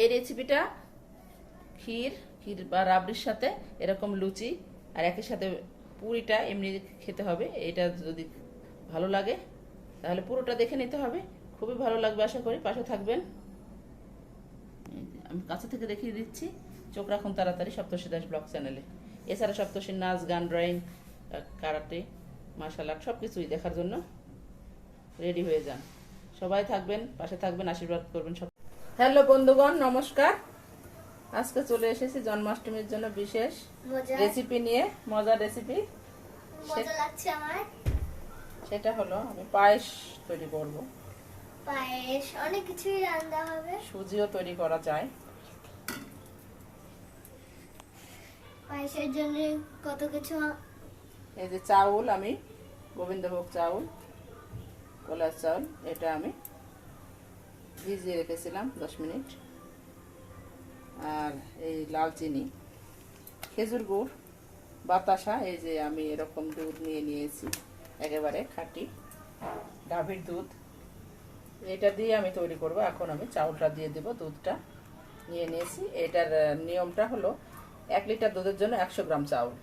এই রেসিপিটা ক্ষীর ক্ষীর বা রাবড়ির সাথে এরকম লুচি আর একই সাথে পুরিটা এমনি খেতে হবে। এটা যদি ভালো লাগে, তাহলে পুরোটা দেখে নিতে হবে। খুবই ভালো লাগবে আশা করি। পাশে থাকবেন। আমি কাছে থেকে দেখিয়ে দিচ্ছি। চোখ রাখুন তাড়াতাড়ি সপ্তর্ষি দাস ব্লগ চ্যানেলে। এছাড়া সপ্তর্ষির নাচ, গান, ড্রয়িং কারাটে, মার্শাল আর্ট সব কিছুই দেখার জন্য রেডি হয়ে যান। সবাই থাকবেন, পাশে থাকবেন, আশীর্বাদ করবেন সব হ্যালো বন্ধুগণ নমস্কার। আজকে চলে এসেছি জন্মাষ্টমীর জন্য বিশেষ রেসিপি নিয়ে মজার রেসিপি সেটা হলো আমি পায়েস তৈরি করব। পায়েস অনেক কিছুই রান্না হবে। সুজিও তৈরি করা যায়। পায়েসের জন্য কত কিছু এই যে চাউল আমি গোবিন্দভোগ চাউল কলার চাউল এটা আমি ভিজিয়ে রেখেছিলাম দশ মিনিট আর এই লাল চিনি খেজুর গুড় বাতাসা এই যে আমি এরকম দুধ নিয়ে নিয়েছি একেবারে খাঁটি ডাভির দুধ এটা দিয়ে আমি তৈরি করব এখন আমি চাউলটা দিয়ে দেব দুধটা নিয়ে নিয়েছি এটার নিয়মটা হলো এক লিটার দুধের জন্য একশো গ্রাম চাউল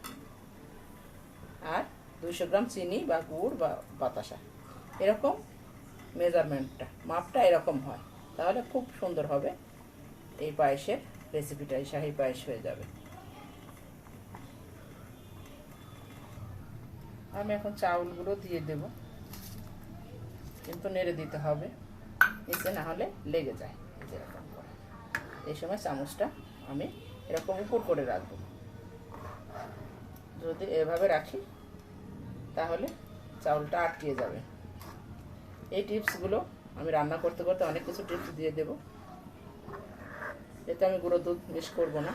আর দুইশো গ্রাম চিনি বা গুড় বা বাতাসা এরকম মেজারমেন্টটা মাপটা এরকম হয় তাহলে খুব সুন্দর হবে। এই পায়েসের রেসিপিটা এই শাহি পায়েস হয়ে যাবে। আমি এখন চাউলগুলো দিয়ে দেব। কিন্তু নেড়ে দিতে হবে। নিচে না হলে লেগে যায়। এই যে এরকম করে। এই সময় চামচটা আমি এরকম উপর করে রাখব। যদি এভাবে রাখি, তাহলে চাউলটা আটকিয়ে যাবে। এই টিপসগুলো আমি রান্না করতে করতে অনেক কিছু টিপস দিয়ে দেব। এতে আমি গুঁড়ো দুধ মিক্স করব না।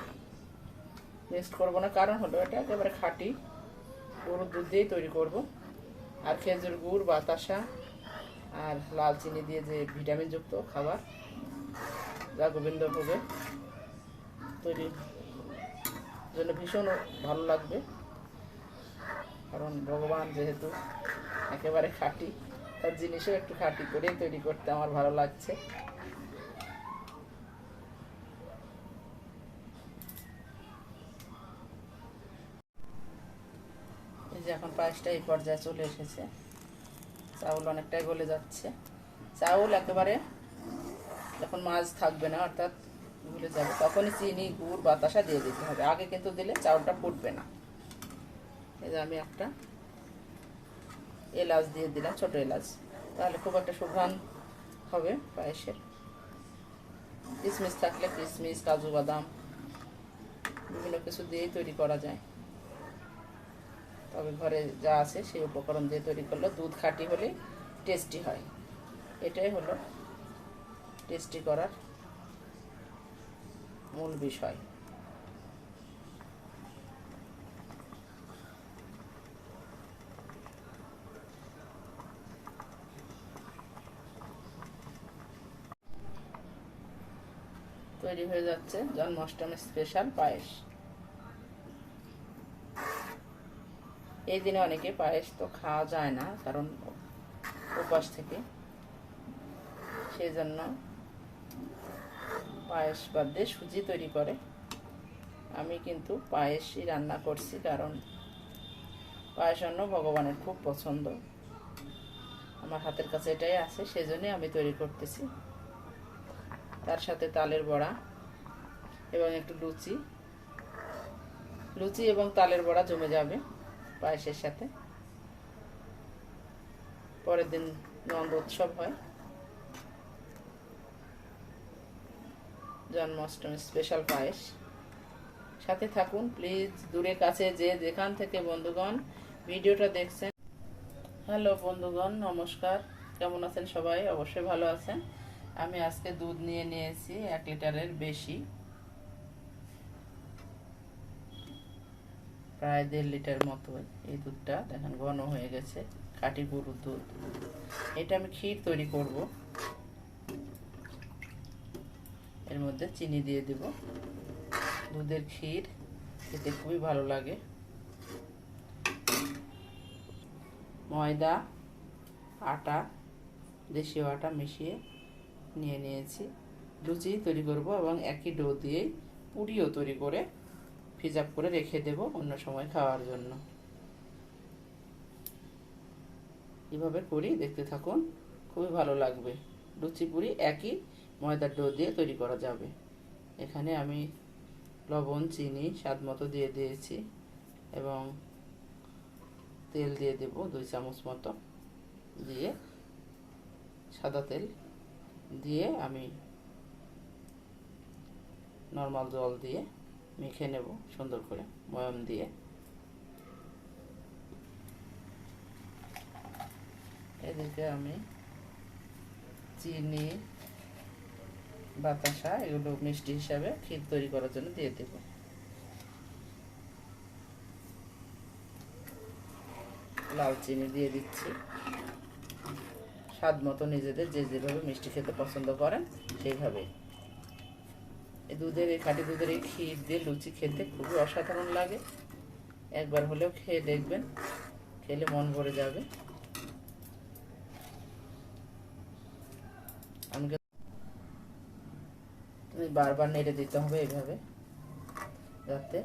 মিক্স করব না, কারণ হলো এটা একেবারে খাঁটি। গরুর দুধ দিয়েই তৈরি করব। আর খেজুর গুড়, বাতাসা আর লাল চিনি দিয়ে যে ভিটামিনযুক্ত খাবার, যা গোবিন্দভোগে তৈরি জন্য ভীষণ ভালো লাগবে। কারণ ভগবান যেহেতু একেবারে খাঁটি তার জিনিসও একটু খাঁটি করে তৈরি করতে আমার ভালো লাগছে। এই যে এখন পায়েসটা এই পর্যায়ে চলে এসেছে। চাউল অনেকটাই গলে যাচ্ছে। চাউল একেবারে যখন মাছ থাকবে না, অর্থাৎ ভুলে যাবে, তখনই চিনি, গুড়, বাতাসা দিয়ে দিতে হবে। আগে কিন্তু দিলে চাউলটা ফুটবে না। এই যে আমি একটা এলাচ দিয়ে দিলাম, ছোট এলাচ। তাহলে খুব একটা সুঘ্রাণ হবে পায়েসের। কিশমিশ থাকলে কিশমিশ কাজু বাদাম, বিভিন্ন কিছু দিয়েই তৈরি করা যায়। তবে ঘরে যা আছে সেই উপকরণ দিয়ে তৈরি করলে দুধ খাঁটি হলে টেস্টি হয়। এটাই হলো টেস্টি করার মূল বিষয়। তৈরি হয়ে যাচ্ছে। জন্মাষ্টমীর স্পেশাল পায়েস। এই দিনে অনেকে পায়েস তো খাওয়া যায় না, কারণ উপাস থেকে। সেই জন্য পায়েস বাদ দিয়ে সুজি তৈরি করে। আমি কিন্তু পায়েসই রান্না করছি, কারণ পায়েস অন্য ভগবানের খুব পছন্দ। আমার হাতের কাছে এটাই আছে সেই জন্যই আমি তৈরি করতেছি। তার সাথে তালের বড়া। এবং একটু লুচি। লুচি এবং তালের বড়া জমে যাবে পায়েসের সাথে। পরের দিন নন্দ উৎসব হয়। জন্মাষ্টমী স্পেশাল পায়েস। সাথে থাকুন প্লিজ দূরে কাছে যে যেখান থেকে বন্ধুগণ ভিডিওটা দেখছেন। হ্যালো বন্ধুগণ, নমস্কার। কেমন আছেন সবাই? অবশ্যই ভালো আছেন। আমি আজকে দুধ নিয়ে নিয়েছি এক লিটারের বেশি। প্রায় দেড় লিটার মতো এই দুধটা দেখেন ঘন হয়ে গেছে, খাঁটি গরুর দুধ। এটা আমি ক্ষীর তৈরি করব। এর মধ্যে চিনি দিয়ে দেব। দুধের ক্ষীর খেতে খুবই ভালো লাগে। ময়দা, আটা, দেশীয় আটা মিশিয়ে নিয়ে নিয়েছি। লুচি তৈরি করব এবং একই ডো দিয়েই পুরিও তৈরি করে ফ্রিজ আপ করে রেখে দেব অন্য সময় খাওয়ার জন্য। এভাবে করি, দেখতে থাকুন, খুবই ভালো লাগবে। লুচি পুরি একই ময়দার ডো দিয়ে তৈরি করা যাবে। এখানে আমি লবণ, চিনি, স্বাদ মতো দিয়ে দিয়েছি এবং তেল দিয়ে দেব দুই চামচ মতো দিয়ে। সাদা তেল দিয়ে আমি নর্মাল জল দিয়ে মেখে নেব সুন্দর করে, ময়াম দিয়ে। এদিকে আমি চিনি, বাতাসা, এগুলো মিষ্টি হিসাবে ক্ষীর তৈরি করার জন্য দিয়ে দেব। লাল চিনি দিয়ে দিচ্ছি। স্বাদ মতো নিজেদের যে যেভাবে মিষ্টি খেতে পছন্দ করেন সেইভাবে এই দুধের এই খাঁটি দুধের এই ক্ষীর দিয়ে লুচি খেতে খুবই অসাধারণ লাগে। একবার হলেও খেয়ে দেখবেন, খেলে মন ভরে যাবে। আমি তুমি বারবার নেড়ে দিতে হবে এইভাবে যাতে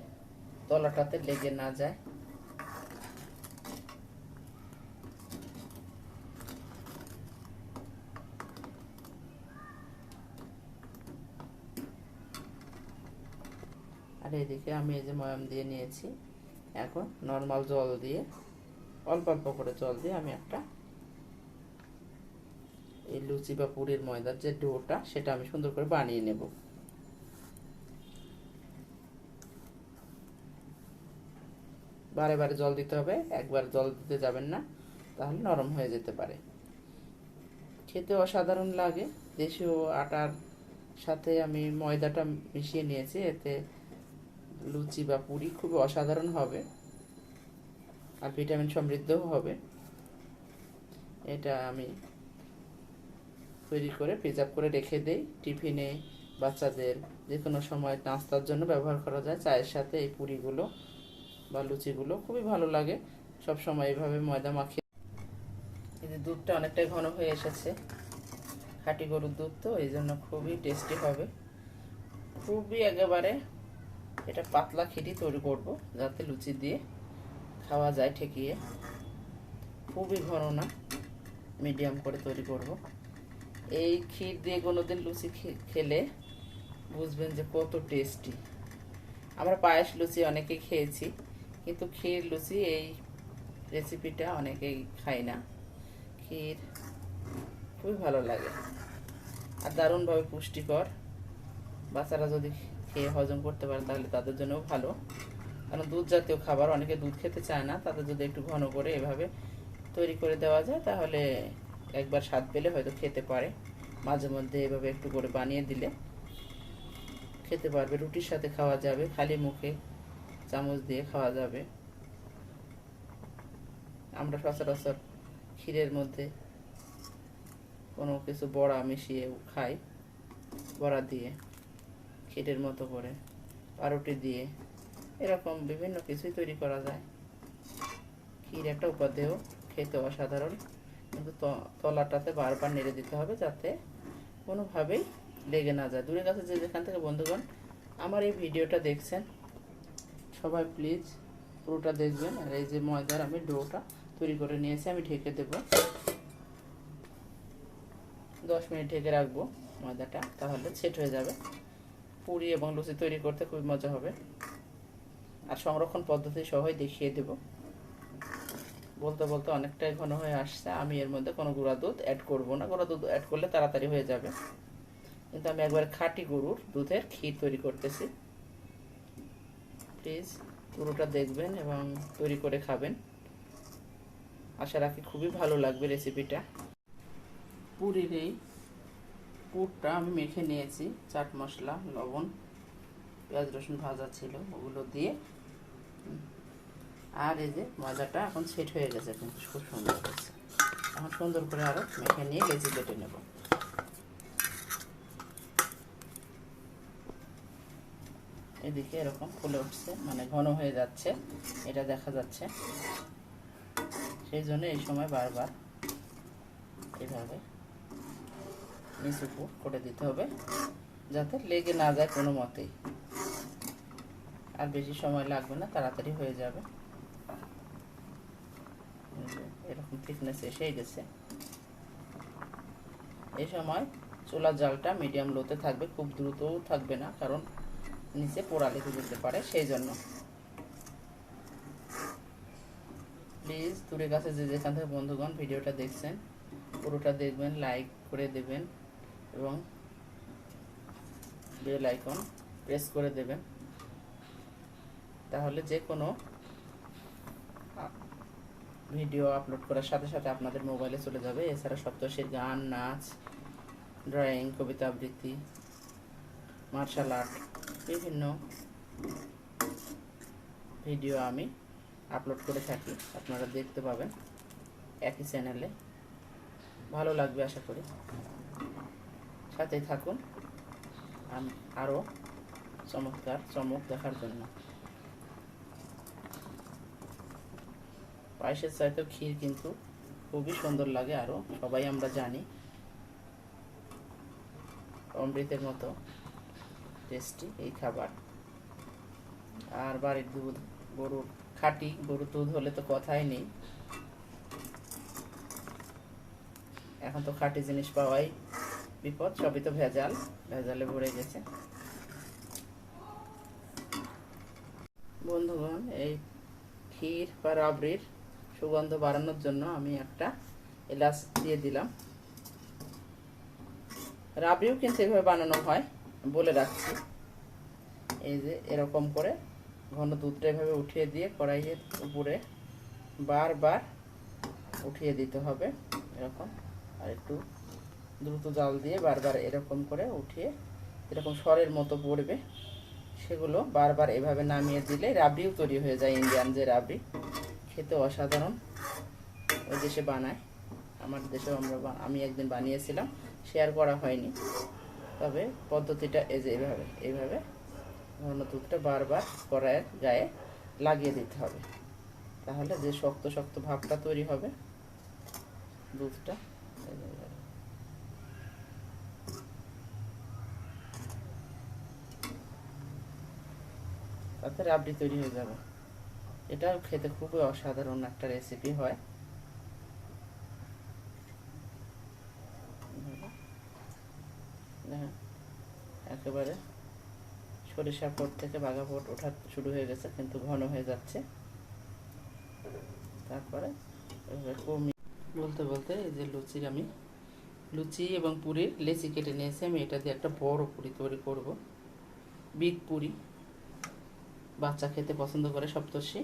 তলাটাতে লেগে না যায়। আর এদিকে আমি এই যে ময়াম দিয়ে নিয়েছি। এখন নর্মাল জল দিয়ে, অল্প অল্প করে জল দিয়ে আমি একটা এই লুচি বা পুরির ময়দার যে ডোটা, সেটা আমি সুন্দর করে বানিয়ে নেব। বারে বারে জল দিতে হবে, একবার জল দিতে যাবেন না, তাহলে নরম হয়ে যেতে পারে। খেতে অসাধারণ লাগে। দেশীয় আটার সাথে আমি ময়দাটা মিশিয়ে নিয়েছি, এতে লুচি বা পুরি খুবই অসাধারণ হবে। আর ভিটামিন সমৃদ্ধও হবে। এটা আমি তৈরি করে প্রিজার্ভ করে রেখে দেই। টিফিনে বাচ্চাদের যে কোনো সময় নাস্তার জন্য ব্যবহার করা যায়। চায়ের সাথে এই পুরিগুলো বা লুচিগুলো খুবই ভালো লাগে। সব সময় এইভাবে ময়দা মাখিয়ে এই যে দুধটা অনেকটাই ঘন হয়ে এসেছে। খাঁটি গরুর দুধ তো এই জন্য খুবই টেস্টি হবে। খুবই একেবারে এটা পাতলা খিটি তৈরি করব, যাতে লুচি দিয়ে খাওয়া যায় ঠেকিয়ে। খুবই ঘন না মিডিয়াম করে তৈরি করব। এই ক্ষীর দিয়ে কোনোদিন লুচি খেলে বুঝবেন যে কত টেস্টি আমরা পায়েস লুচি অনেকে খেয়েছি, কিন্তু ক্ষীর লুচি এই রেসিপিটা অনেকেই খাই না। ক্ষীর খুবই ভালো লাগে। আর দারুণভাবে পুষ্টিকর। বাচ্চারা যদি খেয়ে হজম করতে পারে, তাহলে তাদের জন্যও ভালো। কারণ দুধ জাতীয় খাবার, অনেকে দুধ খেতে চায় না, তাদের যদি একটু ঘন করে এভাবে তৈরি করে দেওয়া যায়, তাহলে একবার স্বাদ পেলে হয়তো খেতে পারে। মাঝে মধ্যে এভাবে একটু করে বানিয়ে দিলে খেতে পারবে, রুটির সাথে খাওয়া যাবে, খালি মুখে চামচ দিয়ে খাওয়া যাবে। আমরা সচরাচর ক্ষীরের মধ্যে কোনো কিছু বড়া মিশিয়ে খাই, বড়া দিয়ে। ক্ষীরের মতো করে, পাউরুটি দিয়ে এরকম বিভিন্ন কিছুই তৈরি করা যায়। ক্ষীর একটা উপাদেয়, খেতে অসাধারণ। কিন্তু তলাটাতে বারবার নেড়ে দিতে হবে যাতে কোনোভাবেই লেগে না যায়। দূরের কাছে যে যেখান থেকে বন্ধুগণ আমার এই ভিডিওটা দেখছেন, সবাই প্লিজ পুরোটা দেখবেন। আর এই যে ময়দার আমি ডোটা তৈরি করে নিয়েছি, আমি ঢেকে দেব। দশ মিনিট ঢেকে রাখব ময়দাটা, তাহলে সেট হয়ে যাবে। পুরি এবং লুচি তৈরি করতে খুবই মজা হবে। আর সংরক্ষণ পদ্ধতি সহই দেখিয়ে দেব। বলতে বলতে অনেকটাই ঘন হয়ে আসছে। আমি এর মধ্যে কোনো গুঁড়া দুধ অ্যাড করব না। গুঁড়া দুধ অ্যাড করলে তাড়াতাড়ি হয়ে যাবে। কিন্তু আমি একবার খাঁটি গরুর দুধের ক্ষীর তৈরি করতেছি। প্লিজ পুরোটা দেখবেন এবং তৈরি করে খাবেন। আশা রাখি খুবই ভালো লাগবে রেসিপিটা পুরীর এই পুরটা আমি মেখে নিয়েছি, চাট মশলা, লবণ, পেঁয়াজ, রসুন ভাজা ছিল, ওগুলো দিয়ে। আর এই যে ময়দাটা এখন সেট হয়ে গেছে কিন্তু খুব সুন্দর হয়েছে। এখন সুন্দর করে আরও মেখে নিয়ে লেচি কেটে নেব। এদিকে এরকম ফুলে উঠছে মানে ঘন হয়ে যাচ্ছে, এটা দেখা যাচ্ছে। সেই জন্য এই সময় বারবার এভাবে নিচু করে দিতে হবে, যাতে লেগে না যায় কোনো মতেই। আর বেশি সময় লাগবে না, তাড়াতাড়ি হয়ে যাবে। এরকম থিকনেস এসেই গেছে। এই সময় চুলার জালটা মিডিয়াম লোতে থাকবে, খুব দ্রুতও থাকবে না, কারণ নিচে পোড়া লেগে যেতে পারে, সেই জন্য। প্লিজ দূরে কাছে যে যেখান থেকে বন্ধুগণ ভিডিওটা দেখছেন, পুরোটা দেখবেন লাইক করে দেবেন। এবং বেল আইকন প্রেস করে দেবেন। তাহলে যে কোনো ভিডিও আপলোড করার সাথে সাথে আপনাদের মোবাইলে চলে যাবে। এছাড়া সপ্তর্ষির গান, নাচ, ড্রয়িং, কবিতা আবৃত্তি, মার্শাল আর্ট বিভিন্ন ভিডিও আমি আপলোড করে থাকি। আপনারা দেখতে পাবেন একই চ্যানেলে। ভালো লাগবে আশা করি। সাথেই থাকুন। আরও চমৎকার চমক দেখার জন্য। পায়েসের চাইতেও ক্ষীর কিন্তু খুবই সুন্দর লাগে আরও সবাই আমরা জানি। অমৃতের মতো টেস্টি এই খাবার। আর বাড়ির দুধ গরুর খাঁটি গরুর দুধ হলে তো কথাই নেই। এখন তো খাঁটি জিনিস পাওয়াই বিপদ, সবই তো ভেজাল। ভেজালে ভরে গেছে। বন্ধুগণ, এই ক্ষীর বা রাবড়ির সুগন্ধ বাড়ানোর জন্য আমি একটা এলাচ দিয়ে দিলাম। রাবড়িও কিন্তু এভাবে বানানো হয়, বলে রাখছি। এই যে এরকম করে ঘন দুধটা এভাবে উঠিয়ে দিয়ে কড়াইয়ের উপরে বারবার উঠিয়ে দিতে হবে, এরকম। আর একটু দ্রুত জাল দিয়ে বারবার এরকম করে উঠিয়ে এরকম স্বরের মতো পড়বে, সেগুলো বারবার এভাবে নামিয়ে দিলে রাবড়িও তৈরি হয়ে যায়, ইন্ডিয়ান যে রাবড়ি। খেতে অসাধারণ। ওই দেশে বানায়। আমার দেশেও আমরা আমি একদিন বানিয়েছিলাম, শেয়ার করা হয়নি। তবে পদ্ধতিটা এই যে এইভাবে এইভাবে ঘন দুধটা বারবার কড়াইয়ের গায়ে লাগিয়ে দিতে হবে। তাহলে যে শক্ত শক্ত ভাবটা তৈরি হবে, দুধটা তাতে রাবড়ি তৈরি হয়ে যাবে। এটাও খেতে খুবই অসাধারণ একটা রেসিপি হয়। দেখেন, একেবারে সরিষা পট থেকে বাঘা পট ওঠা শুরু হয়ে গেছে কিন্তু ঘন হয়ে যাচ্ছে। তারপরে বলতে বলতে এই যে লুচির আমি লুচি এবং পুরির লেচি কেটে নিয়েছি। আমি এটা দিয়ে একটা বড় পুরি তৈরি করব। বিগ পুরি। বাচ্চা খেতে পছন্দ করে সপ্তর্ষি।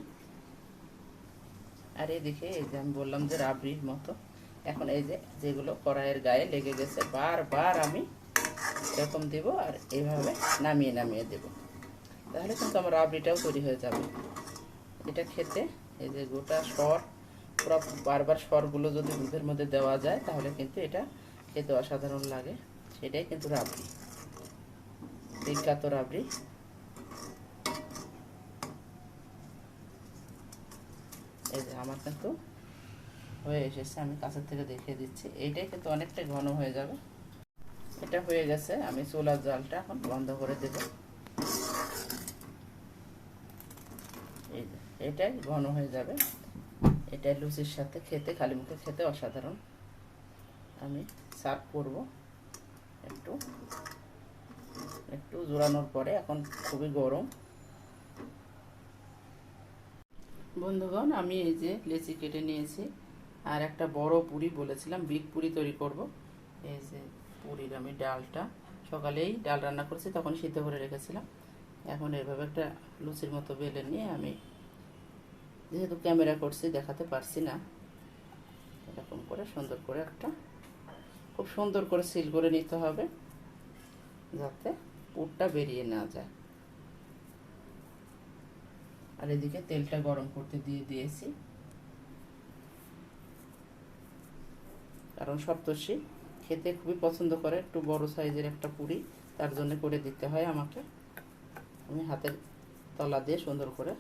আর এদিকে এই যে আমি বললাম যে রাবড়ির মতো। এখন এই যে যেগুলো কড়াইয়ের গায়ে লেগে গেছে, বারবার আমি এরকম দেব আর এইভাবে নামিয়ে নামিয়ে দেব। তাহলে কিন্তু আমার রাবড়িটাও তৈরি হয়ে যাবে। এটা খেতে এই যে গোটা স্বর পুরো বারবার স্বরগুলো যদি দুধের মধ্যে দেওয়া যায়, তাহলে কিন্তু এটা খেতে অসাধারণ লাগে। সেটাই কিন্তু রাবড়ি। বিখ্যাত রাবড়ি। এই যে আমার কিন্তু হয়ে এসেছে, আমি কাছের থেকে দেখিয়ে দিচ্ছি। এইটাই কিন্তু অনেকটাই ঘন হয়ে যাবে। এটা হয়ে গেছে, আমি চোলার জালটা এখন বন্ধ করে দেব। এই এটাই ঘন হয়ে যাবে। এটাই লুচির সাথে খেতে, খালি মুখে খেতে অসাধারণ। আমি সার্ভ করব একটু। একটু জোড়ানোর পরে, এখন খুবই গরম। বন্ধুগণ, আমি এই যে লেচি কেটে নিয়েছি, আর একটা বড় পুরি বলেছিলাম, বিগ পুরি তৈরি করব। এই যে পুরির আমি ডালটা, সকালেই ডাল রান্না করেছি, তখন সিদ্ধ করে রেখেছিলাম। এখন এভাবে একটা লুচির মতো বেলে নিয়ে আমি যেহেতু ক্যামেরা করছি, দেখাতে পারছি না, এরকম করে সুন্দর করে একটা, খুব সুন্দর করে সিল করে নিতে হবে, যাতে পুরটা বেরিয়ে না যায়। আর এদিকে তেলটা গরম করতে দিয়ে দিয়েছি। কারণ সপ্তর্ষি খেতে খুবই পছন্দ করে, একটু বড় সাইজের একটা পুরি, তার জন্য করে দিতে হয় আমাকে। আমি হাতের তলা দিয়ে সুন্দর করে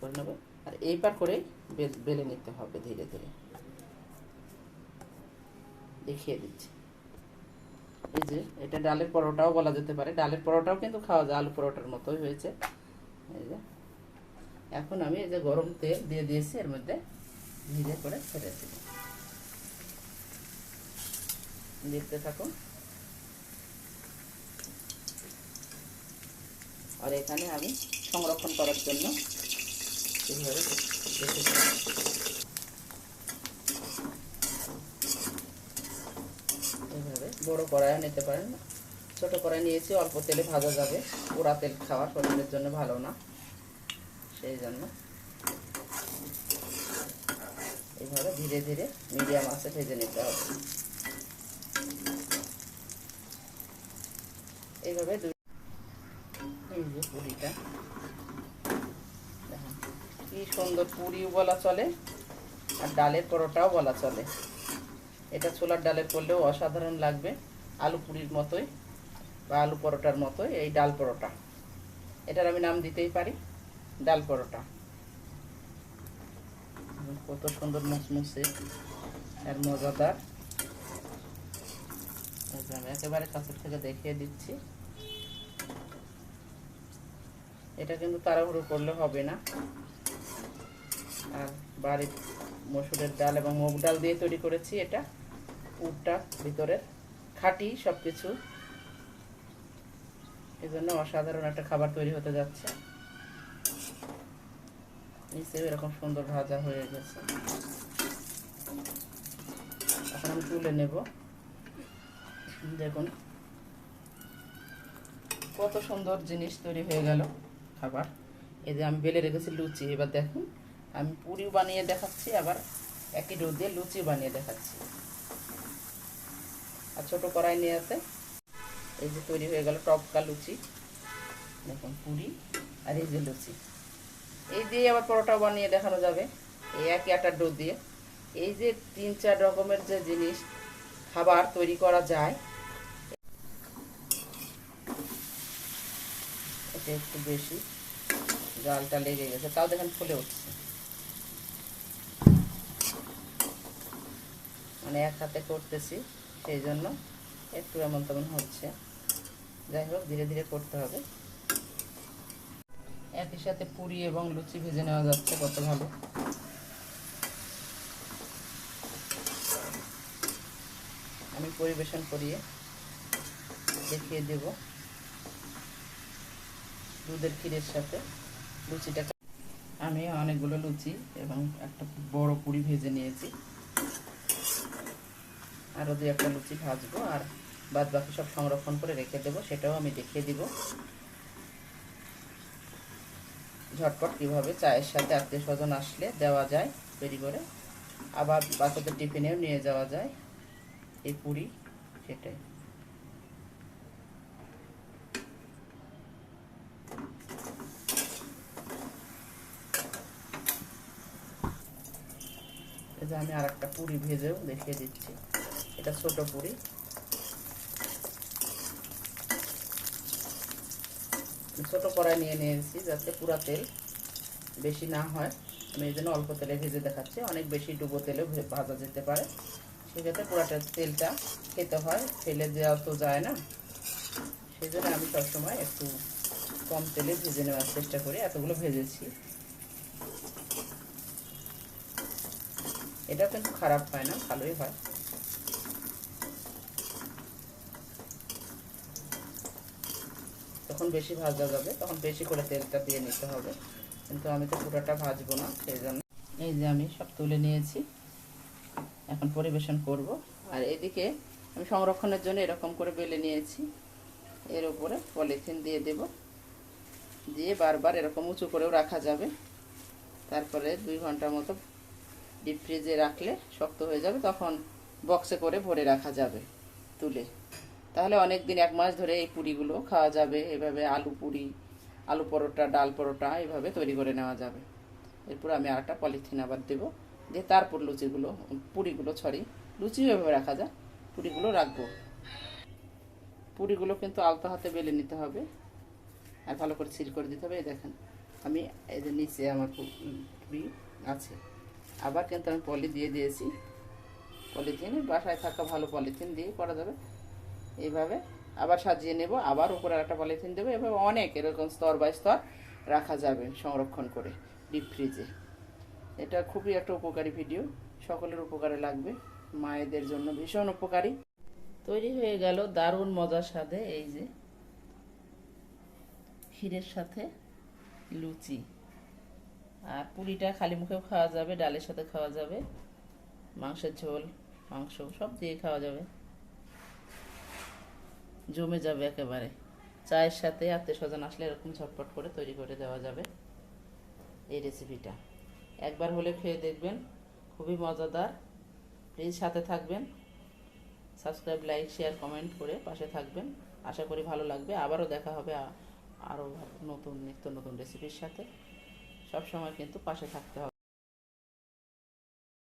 করে নেব। আর এইবার করেই বে- বেলে নিতে হবে ধীরে ধীরে। দেখিয়ে দিচ্ছি। এই যে, এটা ডালের পরোটাও বলা যেতে পারে। ডালের পরোটাও কিন্তু খাওয়া যায়, আলু পরোটার মতোই হয়েছে। এই যে এখন আমি এই যে গরম তেল দিয়ে দিয়েছি, এর মধ্যে ধীরে করে ছেড়ে দেব। দেখতে থাকুন। আর এখানে আমি সংরক্ষণ করার জন্য। এইভাবে বড় কড়াইও নিতে পারেন। ছোট কড়াই নিয়েছি, অল্প তেলে ভাজা যাবে। পোড়া তেল খাওয়া শরীরের জন্য ভালো না। সেই জন্য এইভাবে ধীরে ধীরে মিডিয়াম আঁচে ভেজে নিতে হবে। এইভাবে পুরিটা। কি সুন্দর পুরিও বলা চলে, আর ডালের পরোটাও বলা চলে। এটা ছোলার ডালের করলেও অসাধারণ লাগবে, আলু পুরির মতোই বা আলু পরোটার মতোই, এই ডাল পরোটা। এটার আমি নাম দিতেই পারি। ডাল পরোটা। কত সুন্দর মুসমুসে আর মজাদার। আমি একেবারে কাছের থেকে দেখিয়ে দিচ্ছি। এটা কিন্তু তাড়াহুড়ো করলে হবে না। আর বাড়ির মসুরের ডাল এবং মুগ ডাল দিয়ে তৈরি করেছি এটা। পুরটা ভিতরের খাঁটি সব কিছু এই জন্য অসাধারণ একটা খাবার তৈরি হতে যাচ্ছে। নিচেও এরকম সুন্দর ভাজা হয়ে গেছে। এখন আমি তুলে নেব। দেখুন। কত সুন্দর জিনিস তৈরি হয়ে গেল খাবার। এই যে আমি বেলে রেখেছি লুচি। এবার দেখুন, আমি পুরিও বানিয়ে দেখাচ্ছি, আবার একই দিয়ে লুচি বানিয়ে দেখাচ্ছি। আর ছোট কড়াই নিয়ে আছে। এই যে তৈরি হয়ে গেল টপকা লুচি। দেখুন, পুরি আর এই যে লুচি। এই দিয়ে আবার পরোটা বানিয়ে দেখানো যাবে, এই একই আটার ডো দিয়ে। এই যে তিন চার রকমের যে জিনিস, খাবার তৈরি করা যায়। এটা একটু বেশি, জালটা লেগে গেছে, তাও দেখেন ফুলে উঠছে। মানে এক হাতে করতেছি, সেই জন্য একটু এমন তেমন হচ্ছে। যাই হোক, ধীরে ধীরে করতে হবে। একই সাথে পুরি এবং লুচি ভেজে নেওয়া যাচ্ছে, কত ভালো। আমি পরিবেশন করিয়ে দেখিয়ে দেব দুধের ক্ষীরের সাথে লুচিটা। আমি অনেকগুলো লুচি এবং একটা বড় পুরি ভেজে নিয়েছি। আরও দু একটা লুচি ভাজবো আর বাদ বাকি সব সংরক্ষণ করে রেখে দেবো, সেটাও আমি দেখিয়ে দিব। ঝটপট কীভাবে চায়ের সাথে আত্মীয় স্বজন আসলে দেওয়া যায়, তৈরি করে। আবার বাচ্চাদের টিফিনেও নিয়ে যাওয়া যায়। এই পুরি, সেটাই। আমি আর একটা পুরি ভেজেও দেখিয়ে দিচ্ছি। এটা ছোট পুরি। ছোট কড়াই নিয়ে নিয়েছি যাতে পুরা তেল বেশি না হয়। আমি এই জন্য অল্প তেলে ভেজে দেখাচ্ছি। অনেক বেশি ডুবো তেলেও ভে- ভাজা যেতে পারে। সেক্ষেত্রে পুরাটা তেলটা খেতে হয়। ফেলে দেওয়া তো যায় না। সেই জন্য আমি সবসময় একটু কম তেলে ভেজে নেওয়ার চেষ্টা করি। এতগুলো ভেজেছি। এটা কিন্তু খারাপ হয় না, ভালোই হয়। বেশি ভাজা যাবে, তখন বেশি করে তেলটা দিয়ে নিতে হবে। কিন্তু আমি তো পুরোটা ভাজবো না, সেই জন্য এই যে আমি সব তুলে নিয়েছি। এখন পরিবেশন করব। আর এদিকে আমি সংরক্ষণের জন্য এরকম করে বেলে নিয়েছি। এর উপরে পলিথিন দিয়ে দেব। দিয়ে বারবার এরকম উঁচু করেও রাখা যাবে। তারপরে দুই ঘণ্টার মতো ডিপ ফ্রিজে রাখলে শক্ত হয়ে যাবে, তখন বক্সে করে ভরে রাখা যাবে তুলে। তাহলে অনেক দিন এক মাস ধরে এই পুরিগুলো খাওয়া যাবে। এভাবে আলু পুরি, আলু পরোটা, ডাল পরোটা এভাবে তৈরি করে নেওয়া যাবে। এরপর আমি আরেকটা পলিথিন আবার দেবো। দিয়ে তারপর লুচিগুলো, পুরিগুলো ছড়ি লুচিও এভাবে রাখা যায় পুরিগুলো রাখব। পুরিগুলো কিন্তু আলতা হাতে বেলে নিতে হবে। আর ভালো করে সিল করে দিতে হবে। দেখেন, আমি এই যে নিচে আমার পুরি আছে। আবার কিন্তু আমি পলি দিয়ে দিয়েছি। পলিথিন, বাসায় থাকা ভালো পলিথিন দিয়ে করা যাবে। এইভাবে আবার সাজিয়ে নেব, আবার উপরে একটা পলিথিন দেবো, এভাবে অনেক এরকম স্তর বাই স্তর রাখা যাবে সংরক্ষণ করে ডিপ ফ্রিজে এটা খুবই একটা উপকারী ভিডিও সকলের উপকারে লাগবে, মায়েদের জন্য ভীষণ উপকারী। তৈরি হয়ে গেল দারুণ মজার সাথে এই যে ক্ষীরের সাথে লুচি। আর পুরিটা খালি মুখেও খাওয়া যাবে, ডালের সাথে খাওয়া যাবে, মাংসের ঝোল, মাংস, সব দিয়ে খাওয়া যাবে। জমে যাবে একেবারে। চায়ের সাথে আত্মীয় স্বজন আসলে এরকম ঝটপট করে তৈরি করে দেওয়া যাবে এই রেসিপিটা একবার হলে খেয়ে দেখবেন, খুবই মজাদার। প্লিজ সাথে থাকবেন। সাবস্ক্রাইব লাইক শেয়ার কমেন্ট করে পাশে থাকবেন। আশা করি ভালো লাগবে। আবারও দেখা হবে আরও নতুন, নিত্য নতুন রেসিপির সাথে। সব সময় কিন্তু পাশে থাকতে হবে।